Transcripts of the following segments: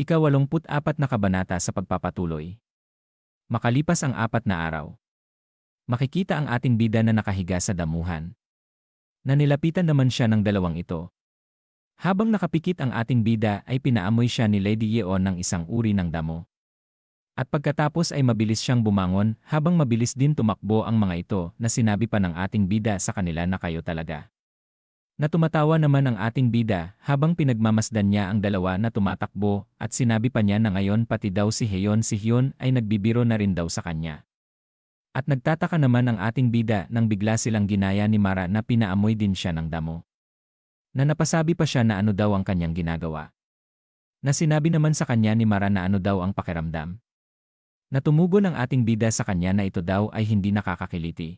Ika-84 na kabanata sa pagpapatuloy. Makalipas ang apat na araw. Makikita ang ating bida na nakahiga sa damuhan. Nanilapitan naman siya ng dalawang ito. Habang nakapikit ang ating bida ay pinaamoy siya ni Lady Yeon ng isang uri ng damo. At pagkatapos ay mabilis siyang bumangon habang mabilis din tumakbo ang mga ito na sinabi pa ng ating bida sa kanila na kayo talaga. Na tumatawa naman ang ating bida habang pinagmamasdan niya ang dalawa na tumatakbo at sinabi pa niya na ngayon pati daw si Heyon si Hyun ay nagbibiro na rin daw sa kanya. At nagtataka naman ang ating bida nang bigla silang ginaya ni Mara na pinaamoy din siya ng damo. Na napasabi pa siya na ano daw ang kanyang ginagawa. Na sinabi naman sa kanya ni Mara na ano daw ang pakiramdam. Natumugo ng ating bida sa kanya na ito daw ay hindi nakakakiliti.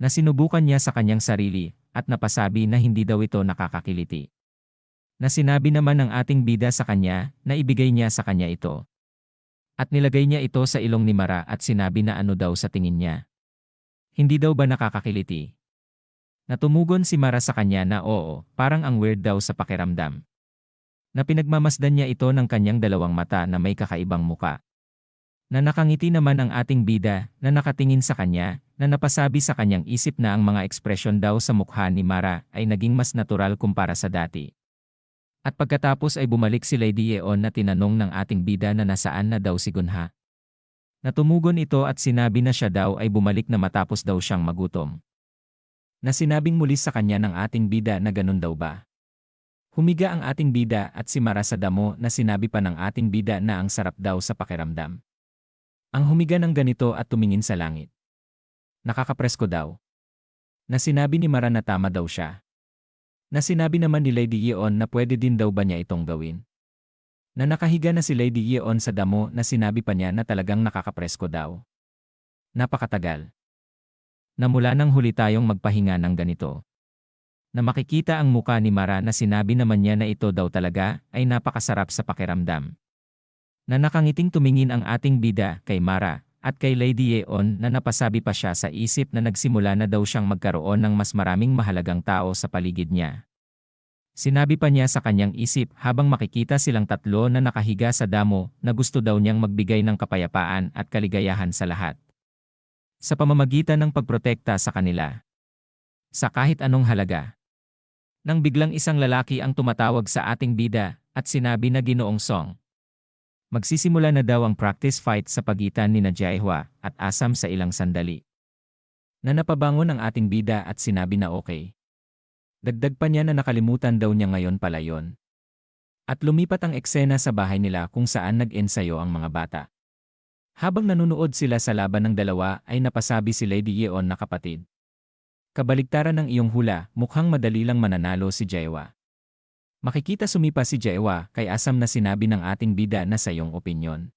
Na sinubukan niya sa kanyang sarili at napasabi na hindi daw ito nakakakiliti. Na sinabi naman ng ating bida sa kanya na ibigay niya sa kanya ito. At nilagay niya ito sa ilong ni Mara at sinabi na ano daw sa tingin niya. Hindi daw ba nakakakiliti? Natumugon si Mara sa kanya na oo, parang ang weird daw sa pakiramdam. Na pinagmamasdan niya ito ng kanyang dalawang mata na may kakaibang muka. Na nakangiti naman ang ating bida na nakatingin sa kanya na napasabi sa kanyang isip na ang mga ekspresyon daw sa mukha ni Mara ay naging mas natural kumpara sa dati. At pagkatapos ay bumalik si Lady Yeon na tinanong ng ating bida na nasaan na daw si Gunha. Natumugon ito at sinabi na siya daw ay bumalik na matapos daw siyang magutom. Na sinabing muli sa kanya ng ating bida na ganun daw ba. Humiga ang ating bida at si Mara sa damo na sinabi pa ng ating bida na ang sarap daw sa pakiramdam. Ang humiga ng ganito at tumingin sa langit. Nakakapresko daw. Na sinabi ni Mara na tama daw siya. Na sinabi naman ni Lady Yeon na pwede din daw ba niya itong gawin. Na nakahiga na si Lady Yeon sa damo na sinabi pa niya na talagang nakakapresko daw. Napakatagal. Na mula nang huli tayong magpahinga ng ganito. Na makikita ang muka ni Mara na sinabi naman niya na ito daw talaga ay napakasarap sa pakiramdam na nakangiting tumingin ang ating bida kay Mara at kay Lady Yeon na napasabi pa siya sa isip na nagsimula na daw siyang magkaroon ng mas maraming mahalagang tao sa paligid niya. Sinabi pa niya sa kanyang isip habang makikita silang tatlo na nakahiga sa damo na gusto daw niyang magbigay ng kapayapaan at kaligayahan sa lahat. Sa pamamagitan ng pagprotekta sa kanila. Sa kahit anong halaga. Nang biglang isang lalaki ang tumatawag sa ating bida at sinabi na ginoong song. Magsisimula na daw ang practice fight sa pagitan ni Jaehwa at Asam sa ilang sandali. Na napabangon ang ating bida at sinabi na okay. Dagdag pa niya na nakalimutan daw niya ngayon pala yon. At lumipat ang eksena sa bahay nila kung saan nag-ensayo ang mga bata. Habang nanunood sila sa laban ng dalawa ay napasabi si Lady Yeon na kapatid. Kabaligtaran ng iyong hula, mukhang madali lang mananalo si Jaewa. Makikita sumipa si Jaewa kay asam na sinabi ng ating bida na sa iyong opinyon.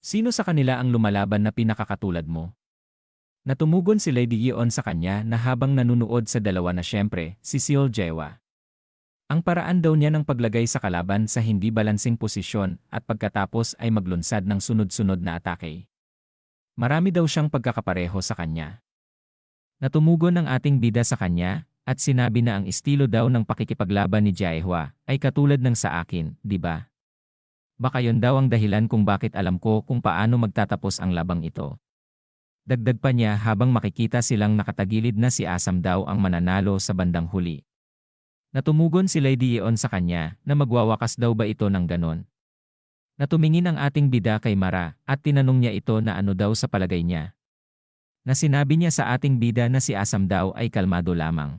Sino sa kanila ang lumalaban na pinakakatulad mo? Natumugon si Lady Yeon sa kanya na habang nanunood sa dalawa na siyempre, si Seol Jaewa. Ang paraan daw niya ng paglagay sa kalaban sa hindi balansing posisyon at pagkatapos ay maglunsad ng sunod-sunod na atake. Marami daw siyang pagkakapareho sa kanya. Natumugon ang ating bida sa kanya at sinabi na ang estilo daw ng pakikipaglaban ni Jaehwa ay katulad ng sa akin, di ba? Baka yon daw ang dahilan kung bakit alam ko kung paano magtatapos ang labang ito. Dagdag pa niya habang makikita silang nakatagilid na si Asam daw ang mananalo sa bandang huli. Natumugon si Lady Yeon sa kanya na magwawakas daw ba ito ng ganon. Natumingin ang ating bida kay Mara at tinanong niya ito na ano daw sa palagay niya. Na sinabi niya sa ating bida na si Asam daw ay kalmado lamang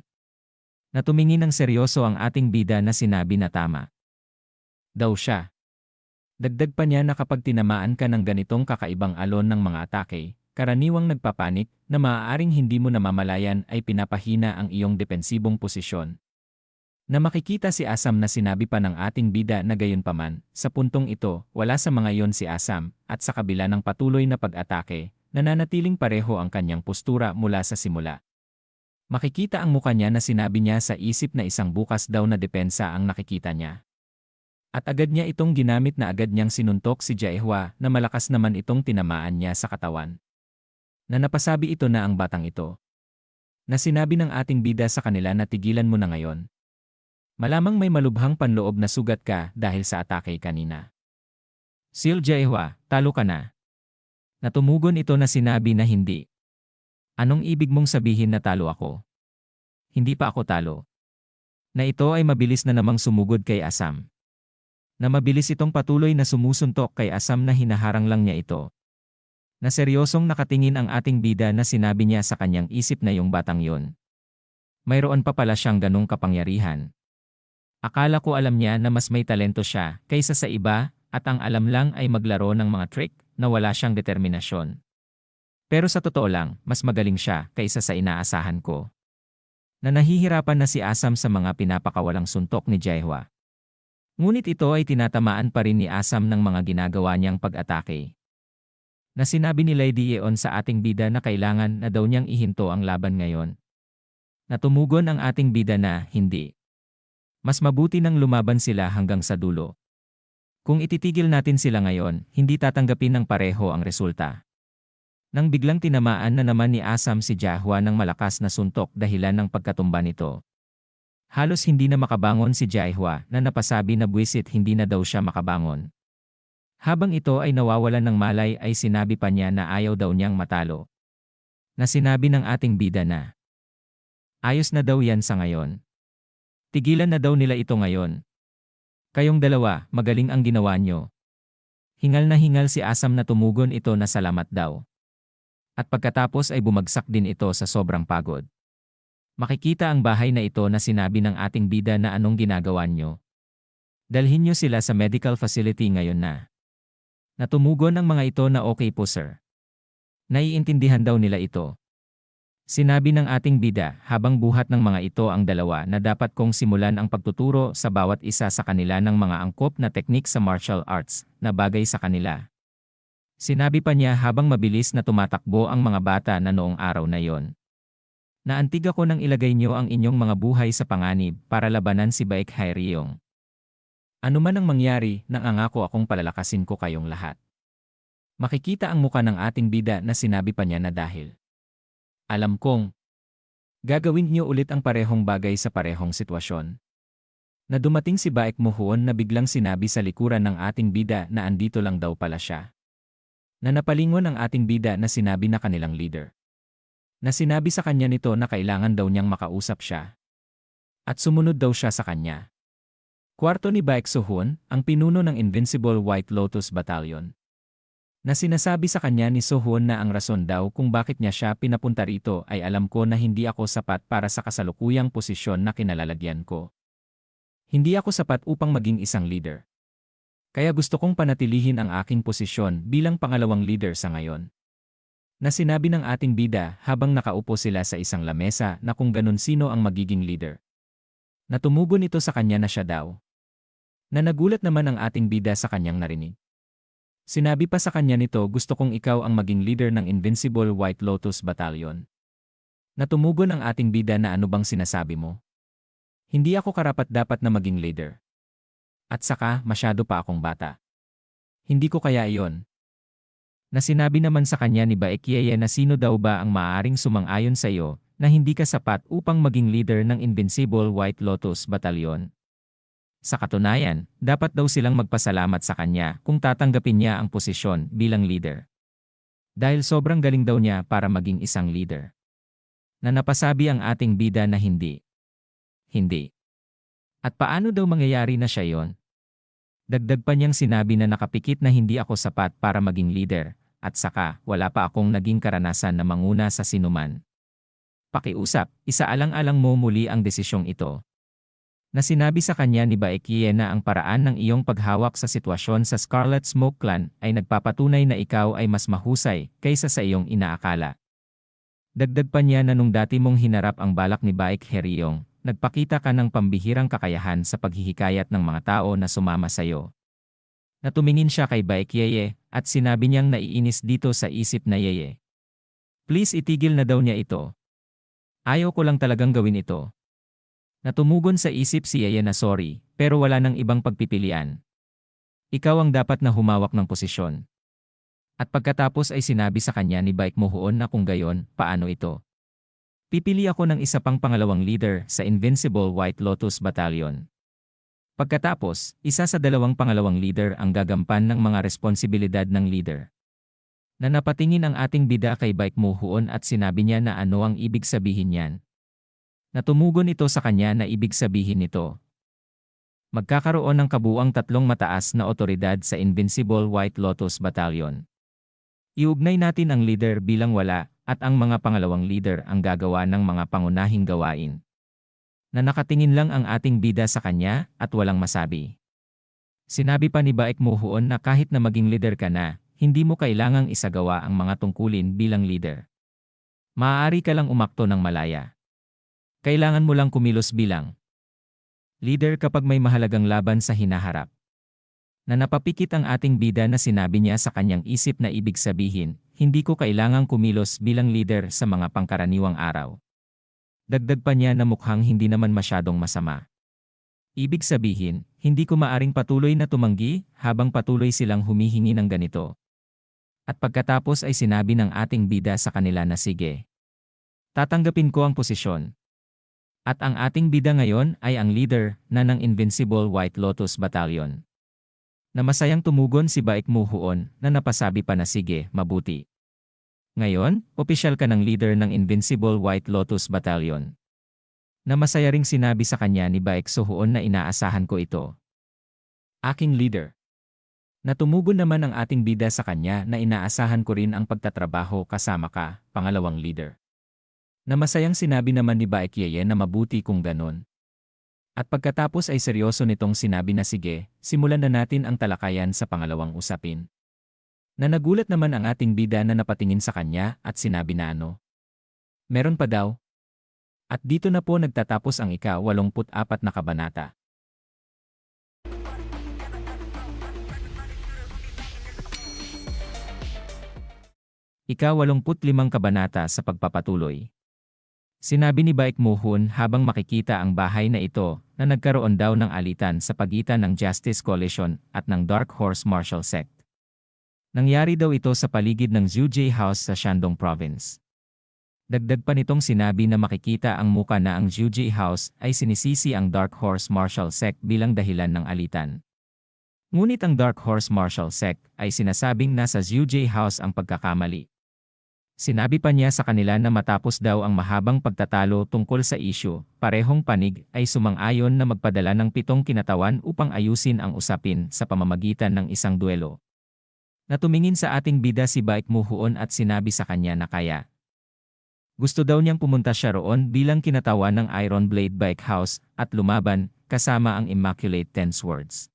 na tumingin ng seryoso ang ating bida na sinabi na tama. Daw siya. Dagdag pa niya na kapag tinamaan ka ng ganitong kakaibang alon ng mga atake, karaniwang nagpapanik na maaaring hindi mo namamalayan ay pinapahina ang iyong depensibong posisyon. Na makikita si Asam na sinabi pa ng ating bida na gayon paman, sa puntong ito, wala sa mga yon si Asam, at sa kabila ng patuloy na pag-atake, nananatiling pareho ang kanyang postura mula sa simula. Makikita ang muka niya na sinabi niya sa isip na isang bukas daw na depensa ang nakikita niya. At agad niya itong ginamit na agad niyang sinuntok si Jaehwa na malakas naman itong tinamaan niya sa katawan. Na napasabi ito na ang batang ito. Na sinabi ng ating bida sa kanila na tigilan mo na ngayon. Malamang may malubhang panloob na sugat ka dahil sa atake kanina. Sil Jaehwa, talo ka na. Natumugon ito na sinabi na hindi. Anong ibig mong sabihin na talo ako? Hindi pa ako talo. Na ito ay mabilis na namang sumugod kay Asam. Na mabilis itong patuloy na sumusuntok kay Asam na hinaharang lang niya ito. Na seryosong nakatingin ang ating bida na sinabi niya sa kanyang isip na yung batang yon. Mayroon pa pala siyang ganong kapangyarihan. Akala ko alam niya na mas may talento siya kaysa sa iba at ang alam lang ay maglaro ng mga trick na wala siyang determinasyon. Pero sa totoo lang, mas magaling siya kaysa sa inaasahan ko. Na nahihirapan na si Asam sa mga pinapakawalang suntok ni Jaehwa. Ngunit ito ay tinatamaan pa rin ni Asam ng mga ginagawa niyang pag-atake. Na sinabi ni Lady Yeon sa ating bida na kailangan na daw niyang ihinto ang laban ngayon. Natumugon ang ating bida na hindi. Mas mabuti nang lumaban sila hanggang sa dulo. Kung ititigil natin sila ngayon, hindi tatanggapin ng pareho ang resulta. Nang biglang tinamaan na naman ni Asam si Jahwa ng malakas na suntok dahilan ng pagkatumba nito. Halos hindi na makabangon si Jahwa na napasabi na buwisit hindi na daw siya makabangon. Habang ito ay nawawalan ng malay ay sinabi pa niya na ayaw daw niyang matalo. Na sinabi ng ating bida na. Ayos na daw yan sa ngayon. Tigilan na daw nila ito ngayon, Kayong dalawa, magaling ang ginawa nyo. Hingal na hingal si Asam na tumugon ito na salamat daw. At pagkatapos ay bumagsak din ito sa sobrang pagod. Makikita ang bahay na ito na sinabi ng ating bida na anong ginagawa nyo. Dalhin nyo sila sa medical facility ngayon na. Natumugon ang mga ito na okay po sir. Naiintindihan daw nila ito. Sinabi ng ating bida habang buhat ng mga ito ang dalawa na dapat kong simulan ang pagtuturo sa bawat isa sa kanila ng mga angkop na teknik sa martial arts na bagay sa kanila. Sinabi pa niya habang mabilis na tumatakbo ang mga bata na noong araw na yon. Naantig ako nang ilagay niyo ang inyong mga buhay sa panganib para labanan si Baek Hairiyong. Ano man ang mangyari, nangangako akong palalakasin ko kayong lahat. Makikita ang muka ng ating bida na sinabi pa niya na dahil alam kong gagawin niyo ulit ang parehong bagay sa parehong sitwasyon. Na dumating si Baek Muhuon na biglang sinabi sa likuran ng ating bida na andito lang daw pala siya. Na napalingon ang ating bida na sinabi na kanilang leader. Na sinabi sa kanya nito na kailangan daw niyang makausap siya. At sumunod daw siya sa kanya. Kwarto ni Baek Suhun, ang pinuno ng Invincible White Lotus Battalion na sinasabi sa kanya ni Sohon na ang rason daw kung bakit niya siya pinapunta rito ay alam ko na hindi ako sapat para sa kasalukuyang posisyon na kinalalagyan ko. Hindi ako sapat upang maging isang leader. Kaya gusto kong panatilihin ang aking posisyon bilang pangalawang leader sa ngayon. Na sinabi ng ating bida habang nakaupo sila sa isang lamesa na kung ganun sino ang magiging leader. Natumugon ito sa kanya na siya daw. Na nagulat naman ang ating bida sa kanyang narinig. Sinabi pa sa kanya nito gusto kong ikaw ang maging leader ng Invincible White Lotus Battalion. Natumugon ang ating bida na ano bang sinasabi mo? Hindi ako karapat dapat na maging leader. At saka, masyado pa akong bata. Hindi ko kaya iyon. Na sinabi naman sa kanya ni Baekieye na sino daw ba ang maaaring sumang-ayon sa iyo na hindi ka sapat upang maging leader ng Invincible White Lotus Battalion. Sa katunayan, dapat daw silang magpasalamat sa kanya kung tatanggapin niya ang posisyon bilang leader. Dahil sobrang galing daw niya para maging isang leader. Na napasabi ang ating bida na hindi. Hindi. At paano daw mangyayari na siya yon? Dagdag pa niyang sinabi na nakapikit na hindi ako sapat para maging leader, at saka wala pa akong naging karanasan na manguna sa sinuman. Pakiusap, isaalang-alang mo muli ang desisyong ito na sinabi sa kanya ni Baekie na ang paraan ng iyong paghawak sa sitwasyon sa Scarlet Smoke Clan ay nagpapatunay na ikaw ay mas mahusay kaysa sa iyong inaakala. Dagdag pa niya na nung dati mong hinarap ang balak ni Baek Heriong, nagpakita ka ng pambihirang kakayahan sa paghihikayat ng mga tao na sumama sa iyo. Natumingin siya kay Baek Yeye at sinabi niyang naiinis dito sa isip na Yeye. Please itigil na daw niya ito. Ayaw ko lang talagang gawin ito. Natumugon sa isip si Yaya na sorry, pero wala nang ibang pagpipilian. Ikaw ang dapat na humawak ng posisyon. At pagkatapos ay sinabi sa kanya ni Baik Mohoon na kung gayon, paano ito? Pipili ako ng isa pang pangalawang leader sa Invincible White Lotus Battalion. Pagkatapos, isa sa dalawang pangalawang leader ang gagampan ng mga responsibilidad ng leader. Na napatingin ang ating bida kay Bike Muhuon at sinabi niya na ano ang ibig sabihin niyan. Natumugon ito sa kanya na ibig sabihin nito. Magkakaroon ng kabuang tatlong mataas na otoridad sa Invincible White Lotus Battalion. Iugnay natin ang leader bilang wala at ang mga pangalawang leader ang gagawa ng mga pangunahing gawain. Na nakatingin lang ang ating bida sa kanya at walang masabi. Sinabi pa ni Baek Muhuon na kahit na maging leader ka na, hindi mo kailangang isagawa ang mga tungkulin bilang leader. Maaari ka lang umakto ng malaya. Kailangan mo lang kumilos bilang leader kapag may mahalagang laban sa hinaharap. Na napapikit ang ating bida na sinabi niya sa kanyang isip na ibig sabihin, hindi ko kailangang kumilos bilang leader sa mga pangkaraniwang araw. Dagdag pa niya na mukhang hindi naman masyadong masama. Ibig sabihin, hindi ko maaring patuloy na tumanggi habang patuloy silang humihingi ng ganito. At pagkatapos ay sinabi ng ating bida sa kanila na sige. Tatanggapin ko ang posisyon. At ang ating bida ngayon ay ang leader na ng Invincible White Lotus Battalion. Na masayang tumugon si Baik Muhuon na napasabi pa na sige, mabuti. Ngayon, opisyal ka ng leader ng Invincible White Lotus Battalion. Na masaya ring sinabi sa kanya ni Baek Sohoon na inaasahan ko ito. Aking leader. Natumugon naman ang ating bida sa kanya na inaasahan ko rin ang pagtatrabaho kasama ka, pangalawang leader. Na masayang sinabi naman ni Baek Yeye na mabuti kung ganon. At pagkatapos ay seryoso nitong sinabi na sige, simulan na natin ang talakayan sa pangalawang usapin. Na nagulat naman ang ating bida na napatingin sa kanya at sinabi na ano. Meron pa daw. At dito na po nagtatapos ang ika-84 na kabanata. Ika-85 kabanata sa pagpapatuloy. Sinabi ni Baik Muhun habang makikita ang bahay na ito na nagkaroon daw ng alitan sa pagitan ng Justice Coalition at ng Dark Horse Martial Sect. Nangyari daw ito sa paligid ng Zhujie House sa Shandong Province. Dagdag pa nitong sinabi na makikita ang muka na ang Zhujie House ay sinisisi ang Dark Horse Martial Sect bilang dahilan ng alitan. Ngunit ang Dark Horse Martial Sect ay sinasabing nasa Zhujie House ang pagkakamali. Sinabi pa niya sa kanila na matapos daw ang mahabang pagtatalo tungkol sa isyu, parehong panig ay sumang-ayon na magpadala ng pitong kinatawan upang ayusin ang usapin sa pamamagitan ng isang duelo. Natumingin sa ating bida si Baik Muhuon at sinabi sa kanya na kaya. Gusto daw niyang pumunta siya roon bilang kinatawan ng Iron Blade Bike House at lumaban kasama ang Immaculate Ten Swords.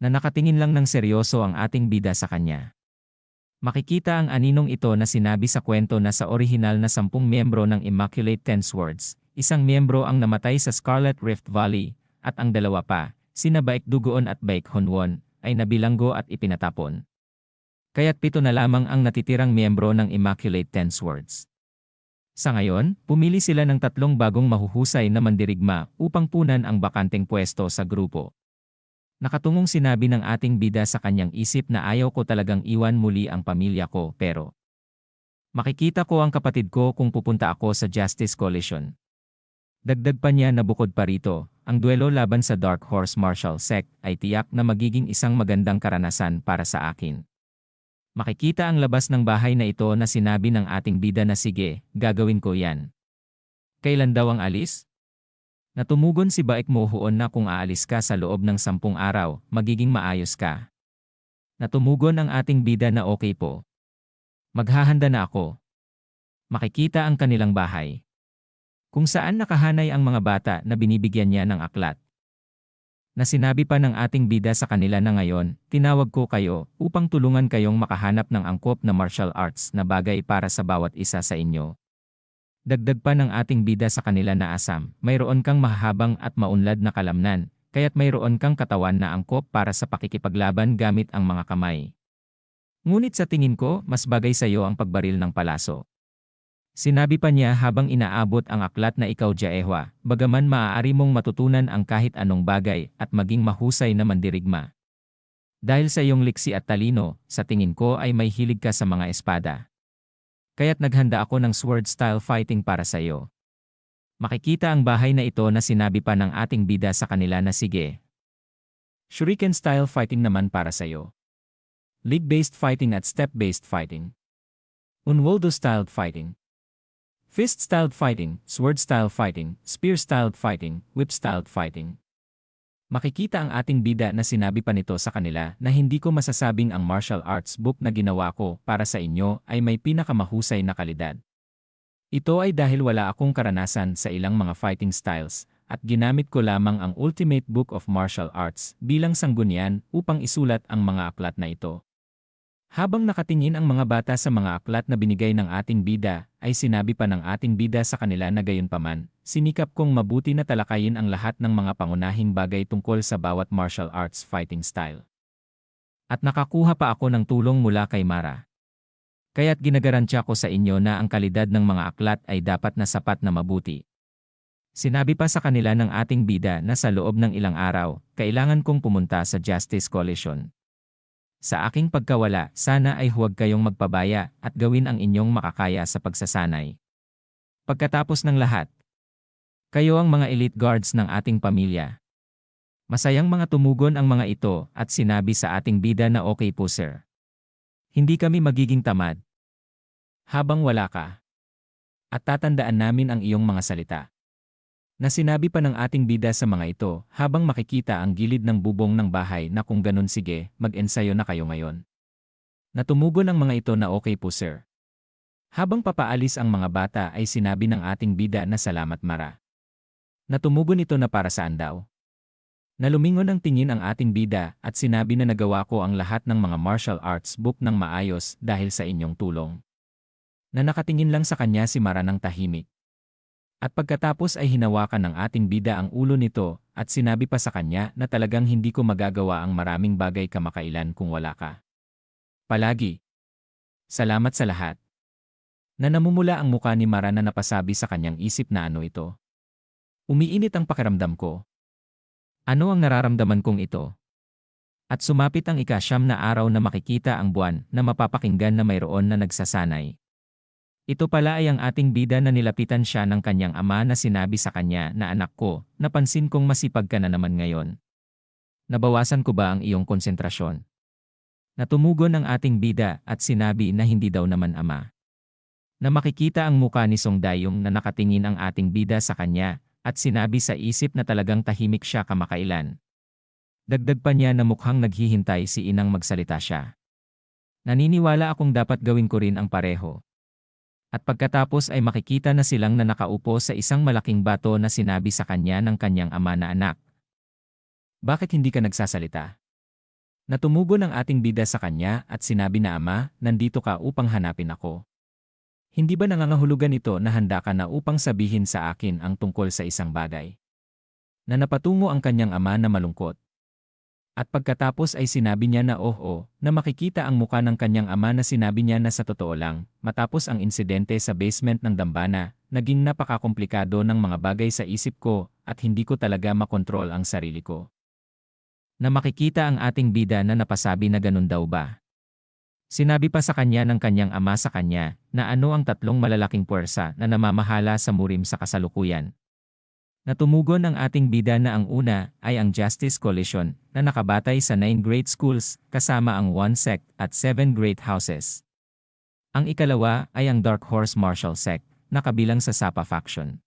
Na nakatingin lang ng seryoso ang ating bida sa kanya. Makikita ang aninong ito na sinabi sa kwento na sa orihinal na sampung miyembro ng Immaculate Ten Swords, isang miyembro ang namatay sa Scarlet Rift Valley, at ang dalawa pa, sina Baik Dugoon at Baik Honwon, ay nabilanggo at ipinatapon kaya't pito na lamang ang natitirang miyembro ng Immaculate Ten Swords. Sa ngayon, pumili sila ng tatlong bagong mahuhusay na mandirigma upang punan ang bakanteng pwesto sa grupo. Nakatungong sinabi ng ating bida sa kanyang isip na ayaw ko talagang iwan muli ang pamilya ko pero makikita ko ang kapatid ko kung pupunta ako sa Justice Coalition. Dagdag pa niya na bukod pa rito, ang duelo laban sa Dark Horse Martial Sect ay tiyak na magiging isang magandang karanasan para sa akin. Makikita ang labas ng bahay na ito na sinabi ng ating bida na sige, gagawin ko yan. Kailan daw ang alis? Natumugon si Baek Mohuon na kung aalis ka sa loob ng sampung araw, magiging maayos ka. Natumugon ang ating bida na okay po. Maghahanda na ako. Makikita ang kanilang bahay. Kung saan nakahanay ang mga bata na binibigyan niya ng aklat na sinabi pa ng ating bida sa kanila na ngayon, tinawag ko kayo upang tulungan kayong makahanap ng angkop na martial arts na bagay para sa bawat isa sa inyo. Dagdag pa ng ating bida sa kanila na asam, mayroon kang mahabang at maunlad na kalamnan, kaya't mayroon kang katawan na angkop para sa pakikipaglaban gamit ang mga kamay. Ngunit sa tingin ko, mas bagay sa iyo ang pagbaril ng palaso. Sinabi pa niya habang inaabot ang aklat na ikaw Jaehwa, bagaman maaari mong matutunan ang kahit anong bagay at maging mahusay na mandirigma. Dahil sa iyong liksi at talino, sa tingin ko ay may hilig ka sa mga espada. Kaya't naghanda ako ng sword-style fighting para sa iyo. Makikita ang bahay na ito na sinabi pa ng ating bida sa kanila na sige, Shuriken-style fighting naman para sa'yo. League-based fighting at step-based fighting. Unwoldo-styled fighting. Fist-styled fighting, sword-style fighting, spear-styled fighting, whip-styled fighting. Makikita ang ating bida na sinabi pa nito sa kanila na hindi ko masasabing ang martial arts book na ginawa ko para sa inyo ay may pinakamahusay na kalidad. Ito ay dahil wala akong karanasan sa ilang mga fighting styles at ginamit ko lamang ang Ultimate Book of Martial Arts bilang sanggunian upang isulat ang mga aklat na ito. Habang nakatingin ang mga bata sa mga aklat na binigay ng ating bida, ay sinabi pa ng ating bida sa kanila na gayon paman, sinikap kong mabuti na talakayin ang lahat ng mga pangunahing bagay tungkol sa bawat martial arts fighting style. At nakakuha pa ako ng tulong mula kay Mara. Kaya't ginagarantiya ko sa inyo na ang kalidad ng mga aklat ay dapat na sapat na mabuti. Sinabi pa sa kanila ng ating bida na sa loob ng ilang araw, kailangan kong pumunta sa Justice Coalition. Sa aking pagkawala, sana ay huwag kayong magpabaya at gawin ang inyong makakaya sa pagsasanay. Pagkatapos ng lahat, kayo ang mga elite guards ng ating pamilya. Masayang mga tumugon ang mga ito at sinabi sa ating bida na okay po sir. Hindi kami magiging tamad. Habang wala ka. At tatandaan namin ang iyong mga salita na sinabi pa ng ating bida sa mga ito habang makikita ang gilid ng bubong ng bahay na kung ganun sige, mag-ensayo na kayo ngayon. Natumugon ang mga ito na okay po sir. Habang papaalis ang mga bata ay sinabi ng ating bida na salamat mara. Natumugon ito na para saan daw? Nalumingon ang tingin ang ating bida at sinabi na nagawa ko ang lahat ng mga martial arts book ng maayos dahil sa inyong tulong. Na nakatingin lang sa kanya si Mara ng tahimik. At pagkatapos ay hinawakan ng ating bida ang ulo nito at sinabi pa sa kanya na talagang hindi ko magagawa ang maraming bagay kamakailan kung wala ka. Palagi. Salamat sa lahat. Na namumula ang muka ni Mara na napasabi sa kanyang isip na ano ito. Umiinit ang pakiramdam ko. Ano ang nararamdaman kong ito? At sumapit ang ikasyam na araw na makikita ang buwan na mapapakinggan na mayroon na nagsasanay. Ito pala ay ang ating bida na nilapitan siya ng kanyang ama na sinabi sa kanya na anak ko, napansin kong masipag ka na naman ngayon. Nabawasan ko ba ang iyong konsentrasyon? Natumugon ang ating bida at sinabi na hindi daw naman ama. Na makikita ang muka ni Song Dayong na nakatingin ang ating bida sa kanya at sinabi sa isip na talagang tahimik siya kamakailan. Dagdag pa niya na mukhang naghihintay si inang magsalita siya. Naniniwala akong dapat gawin ko rin ang pareho. At pagkatapos ay makikita na silang na nakaupo sa isang malaking bato na sinabi sa kanya ng kanyang ama na anak. Bakit hindi ka nagsasalita? Natumugo ng ating bida sa kanya at sinabi na ama, nandito ka upang hanapin ako. Hindi ba nangangahulugan ito na handa ka na upang sabihin sa akin ang tungkol sa isang bagay? Na napatungo ang kanyang ama na malungkot. At pagkatapos ay sinabi niya na oh oh, na makikita ang muka ng kanyang ama na sinabi niya na sa totoo lang, matapos ang insidente sa basement ng dambana, naging napakakomplikado ng mga bagay sa isip ko at hindi ko talaga makontrol ang sarili ko. Na makikita ang ating bida na napasabi na ganun daw ba? Sinabi pa sa kanya ng kanyang ama sa kanya na ano ang tatlong malalaking puwersa na namamahala sa murim sa kasalukuyan. Natumugon ang ating bida na ang una ay ang Justice Coalition na nakabatay sa 9 great schools kasama ang one sect at 7 great houses. Ang ikalawa ay ang Dark Horse Martial Sect na kabilang sa Sapa faction.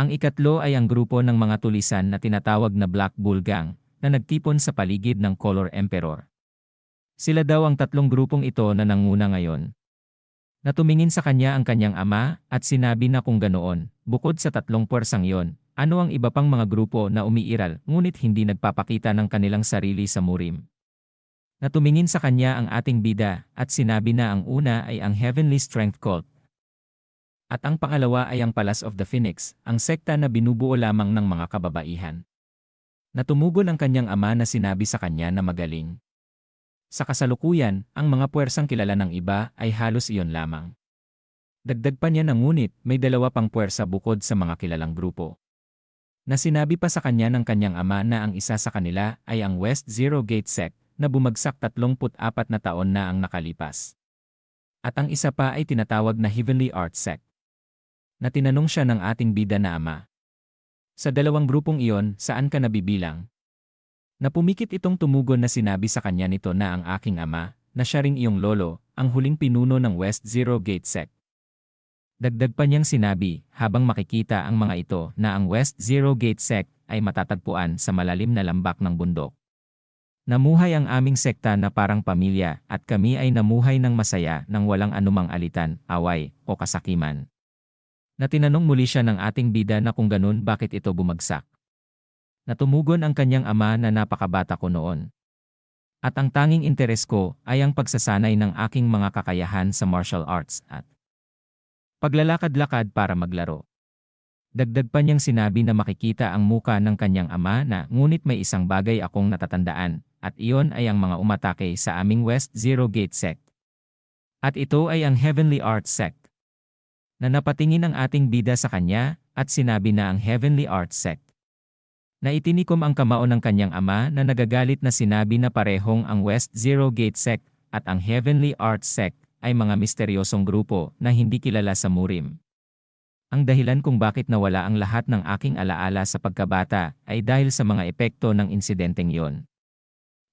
Ang ikatlo ay ang grupo ng mga tulisan na tinatawag na Black Bull Gang na nagtipon sa paligid ng Color Emperor. Sila daw ang tatlong grupong ito na nanguna ngayon Natumingin sa kanya ang kanyang ama at sinabi na kung ganoon, bukod sa tatlong puwersang yon, ano ang iba pang mga grupo na umiiral ngunit hindi nagpapakita ng kanilang sarili sa murim. Natumingin sa kanya ang ating bida at sinabi na ang una ay ang Heavenly Strength Cult. At ang pangalawa ay ang Palace of the Phoenix, ang sekta na binubuo lamang ng mga kababaihan. Natumugon ang kanyang ama na sinabi sa kanya na magaling. Sa kasalukuyan, ang mga puwersang kilala ng iba ay halos iyon lamang. Dagdag pa niya na ngunit may dalawa pang puwersa bukod sa mga kilalang grupo. Na sinabi pa sa kanya ng kanyang ama na ang isa sa kanila ay ang West Zero Gate Sect na bumagsak 34 na taon na ang nakalipas. At ang isa pa ay tinatawag na Heavenly Art Sect. Na tinanong siya ng ating bida na ama. Sa dalawang grupong iyon, saan ka nabibilang? Napumikit itong tumugon na sinabi sa kanya nito na ang aking ama, na siya ring iyong lolo, ang huling pinuno ng West Zero Gate Sect. Dagdag pa niyang sinabi, habang makikita ang mga ito na ang West Zero Gate Sect ay matatagpuan sa malalim na lambak ng bundok. Namuhay ang aming sekta na parang pamilya at kami ay namuhay ng masaya nang walang anumang alitan, away, o kasakiman. Natinanong muli siya ng ating bida na kung ganun bakit ito bumagsak. Natumugon ang kanyang ama na napakabata ko noon. At ang tanging interes ko ay ang pagsasanay ng aking mga kakayahan sa martial arts at paglalakad-lakad para maglaro. Dagdag pa niyang sinabi na makikita ang muka ng kanyang ama na ngunit may isang bagay akong natatandaan at iyon ay ang mga umatake sa aming West Zero Gate Sect. At ito ay ang Heavenly Arts Sect. Na napatingin ang ating bida sa kanya at sinabi na ang Heavenly Arts Sect na itinikom ang kamao ng kanyang ama na nagagalit na sinabi na parehong ang West Zero Gate Sect at ang Heavenly Arts Sect ay mga misteryosong grupo na hindi kilala sa Murim. Ang dahilan kung bakit nawala ang lahat ng aking alaala sa pagkabata ay dahil sa mga epekto ng insidenteng yon.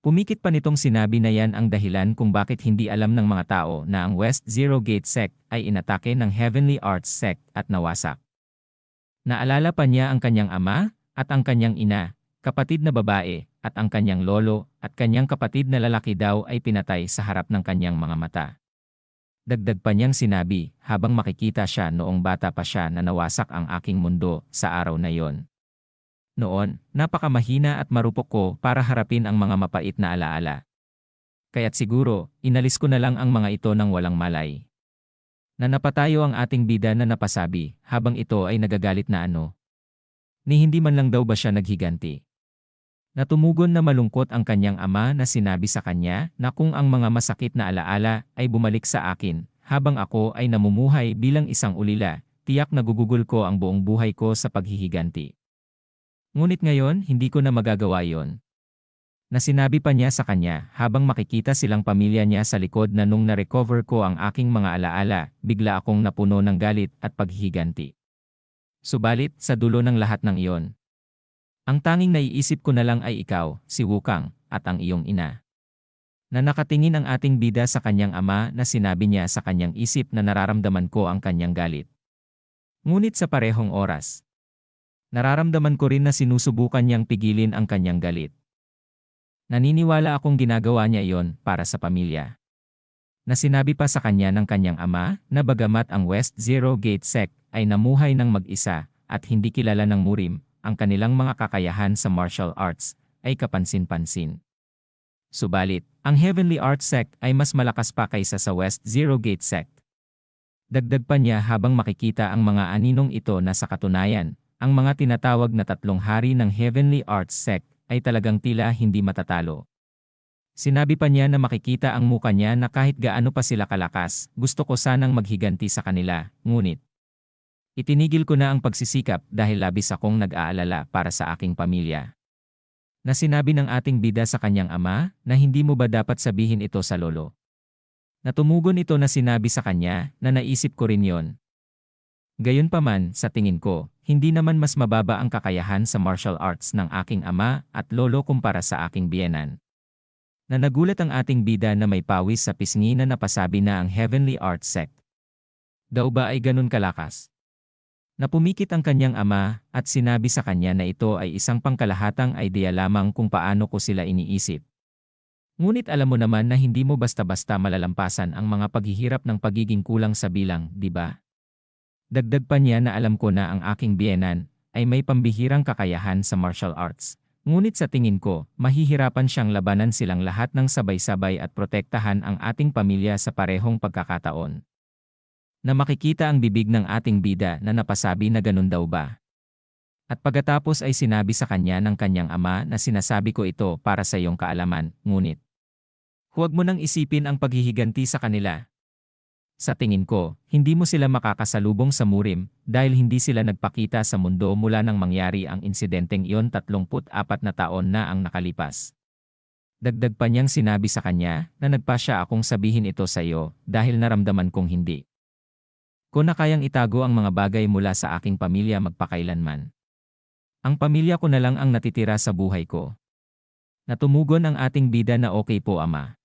Pumikit pa nitong sinabi na yan ang dahilan kung bakit hindi alam ng mga tao na ang West Zero Gate Sect ay inatake ng Heavenly Arts Sect at nawasak. Naalala pa niya ang kanyang ama, at ang kanyang ina, kapatid na babae, at ang kanyang lolo, at kanyang kapatid na lalaki daw ay pinatay sa harap ng kanyang mga mata. Dagdag pa niyang sinabi, habang makikita siya noong bata pa siya na nawasak ang aking mundo sa araw na yon. Noon, napakamahina at marupok ko para harapin ang mga mapait na alaala. Kaya't siguro, inalis ko na lang ang mga ito ng walang malay. Na napatayo ang ating bida na napasabi, habang ito ay nagagalit na ano, ni hindi man lang daw ba siya naghiganti. Natumugon na malungkot ang kanyang ama na sinabi sa kanya na kung ang mga masakit na alaala ay bumalik sa akin, habang ako ay namumuhay bilang isang ulila, tiyak na gugugol ko ang buong buhay ko sa paghihiganti. Ngunit ngayon, hindi ko na magagawa yon. Na sinabi pa niya sa kanya habang makikita silang pamilya niya sa likod na nung na-recover ko ang aking mga alaala, bigla akong napuno ng galit at paghihiganti. Subalit, sa dulo ng lahat ng iyon, ang tanging naiisip ko na lang ay ikaw, si Wukang, at ang iyong ina. Na nakatingin ang ating bida sa kanyang ama na sinabi niya sa kanyang isip na nararamdaman ko ang kanyang galit. Ngunit sa parehong oras, nararamdaman ko rin na sinusubukan niyang pigilin ang kanyang galit. Naniniwala akong ginagawa niya iyon para sa pamilya. Na sinabi pa sa kanya ng kanyang ama na bagamat ang West Zero Gate Sect ay namuhay ng mag-isa at hindi kilala ng Murim, ang kanilang mga kakayahan sa martial arts ay kapansin-pansin. Subalit, ang Heavenly Arts Sect ay mas malakas pa kaysa sa West Zero Gate Sect. Dagdag pa niya habang makikita ang mga aninong ito na sa katunayan, ang mga tinatawag na tatlong hari ng Heavenly Arts Sect ay talagang tila hindi matatalo. Sinabi pa niya na makikita ang muka niya na kahit gaano pa sila kalakas, gusto ko sanang maghiganti sa kanila, ngunit Itinigil ko na ang pagsisikap dahil labis akong nag-aalala para sa aking pamilya. Na sinabi ng ating bida sa kanyang ama na hindi mo ba dapat sabihin ito sa lolo. Natumugon ito na sinabi sa kanya na naisip ko rin yon. Gayunpaman, sa tingin ko, hindi naman mas mababa ang kakayahan sa martial arts ng aking ama at lolo kumpara sa aking biyenan. Na nagulat ang ating bida na may pawis sa pisngi na napasabi na ang Heavenly Arts Sect. Daw ba ay ganun kalakas? Napumikit ang kanyang ama at sinabi sa kanya na ito ay isang pangkalahatang idea lamang kung paano ko sila iniisip. Ngunit alam mo naman na hindi mo basta-basta malalampasan ang mga paghihirap ng pagiging kulang sa bilang, di ba? Dagdag pa niya na alam ko na ang aking biyenan ay may pambihirang kakayahan sa martial arts. Ngunit sa tingin ko, mahihirapan siyang labanan silang lahat ng sabay-sabay at protektahan ang ating pamilya sa parehong pagkakataon na makikita ang bibig ng ating bida na napasabi na ganun daw ba. At pagkatapos ay sinabi sa kanya ng kanyang ama na sinasabi ko ito para sa iyong kaalaman, ngunit huwag mo nang isipin ang paghihiganti sa kanila. Sa tingin ko, hindi mo sila makakasalubong sa murim dahil hindi sila nagpakita sa mundo mula nang mangyari ang insidenteng iyon 34 na taon na ang nakalipas. Dagdag pa niyang sinabi sa kanya na nagpasya akong sabihin ito sa iyo dahil naramdaman kong hindi ko na kayang itago ang mga bagay mula sa aking pamilya magpakailanman. Ang pamilya ko na lang ang natitira sa buhay ko. Natumugon ang ating bida na okay po ama.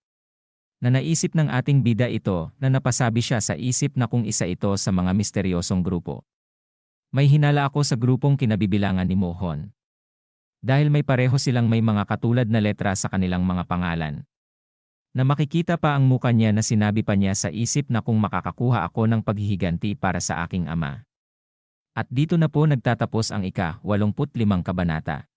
Na naisip ng ating bida ito na napasabi siya sa isip na kung isa ito sa mga misteryosong grupo. May hinala ako sa grupong kinabibilangan ni Mohon. Dahil may pareho silang may mga katulad na letra sa kanilang mga pangalan. Na makikita pa ang muka niya na sinabi pa niya sa isip na kung makakakuha ako ng paghihiganti para sa aking ama. At dito na po nagtatapos ang ika-85 kabanata.